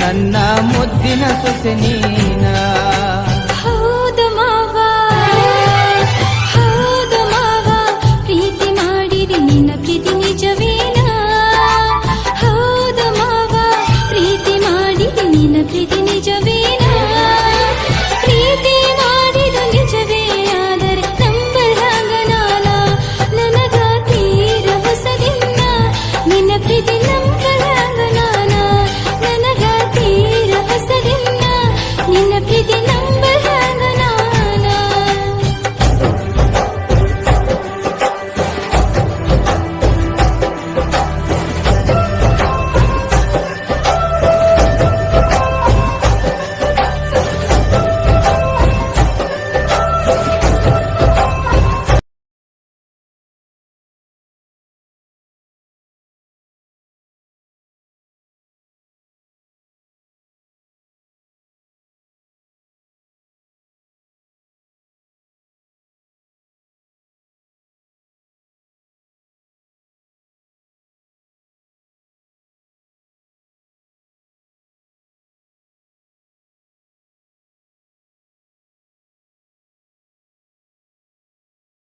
ನನ್ನ ಮುದ್ದಿನ ಸೊಸೆ ನೀನ. ಪ್ರೀತಿ ಮಾಡಿದೆ ನಿನ್ನ ಪ್ರೀತಿ ನಿಜವೇನಾ? ಪ್ರೀತಿ ನಿನ್ನ ಪ್ರೀತಿ ನಿಜವೇನಾ? ಪ್ರೀತಿ ನಿಜವೇ, ಆದರೆ ನಿನ್ನ ಪ್ರೀತಿ ನಂಬ